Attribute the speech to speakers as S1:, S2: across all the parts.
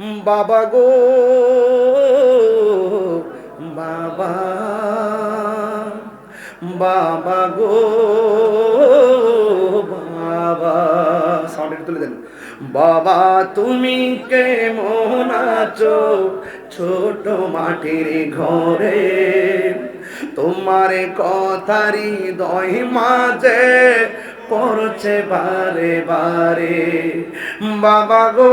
S1: বাবা গো, বাবা বাবা গো, বাবা। সাউন্ড তুলে দেন। বাবা, তুমি কেমন আছো? ছোট মাটির ঘরে তোমার কথারি দয় মাঝে পড়ছে বারে বারে। বাবা গো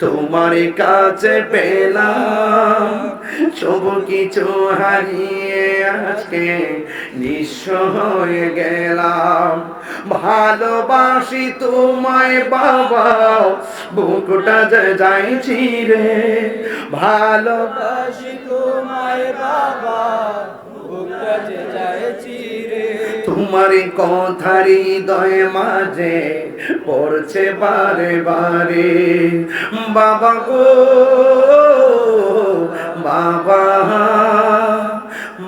S1: তোমার কাছে পেলাম। সব কিছু হারিয়ে আজকে নিঃস্ব হয়ে গেলাম। ভালোবাসি তোমায় বাবা, বুকটা যে যাইছি রে। ভালোবাসি তোমায় বাবা,
S2: বুকটা যে যাইছি
S1: তোমার কথারি দয় মাঝে পড়ছে বারে বারে। বাবা গো, বাবা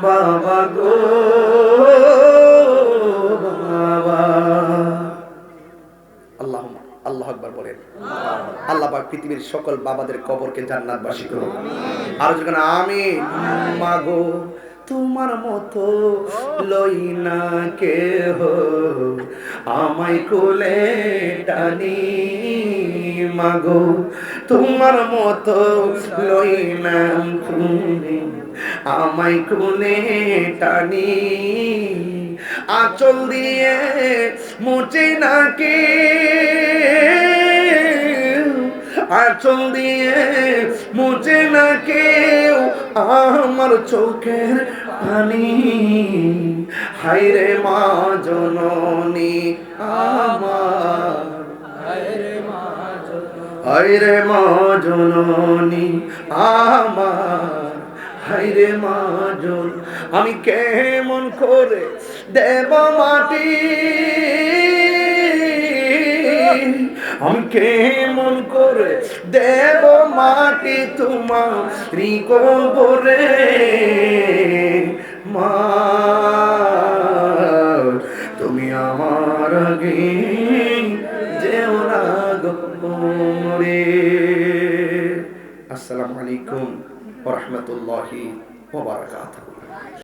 S1: বাবা গো, বাবা। আল্লাহ আল্লাহ আকবার বলেন। আল্লাহ পাক পৃথিবীর সকল বাবাদের কবরকে জান্নাতবাসী করুন। আর যখন আমি মাগো তোমার মতো লই না কেহ। আমায় কোলে টানি মাগো, তোমার মতো লই না আমায় কোলে টানি, আঁচল দিয়ে মুচে নাকে আঁচল দিয়ে মুচে না কেউ আমার চোখের পানি। হাইরে মা জননী আমার।
S2: হায়রে মা
S1: হাইরে মা জননী আমার। হাইরে মা জন আমি কেমন করে দেব মাটি? আমি কেমন করে দেব মাটি তোমার রিকবরে। মা, তুমি আমার আগে যেও না গোরে আসসালামু আলাইকুম ওয়া রাহমাতুল্লাহি ওয়া বারাকাতুহু।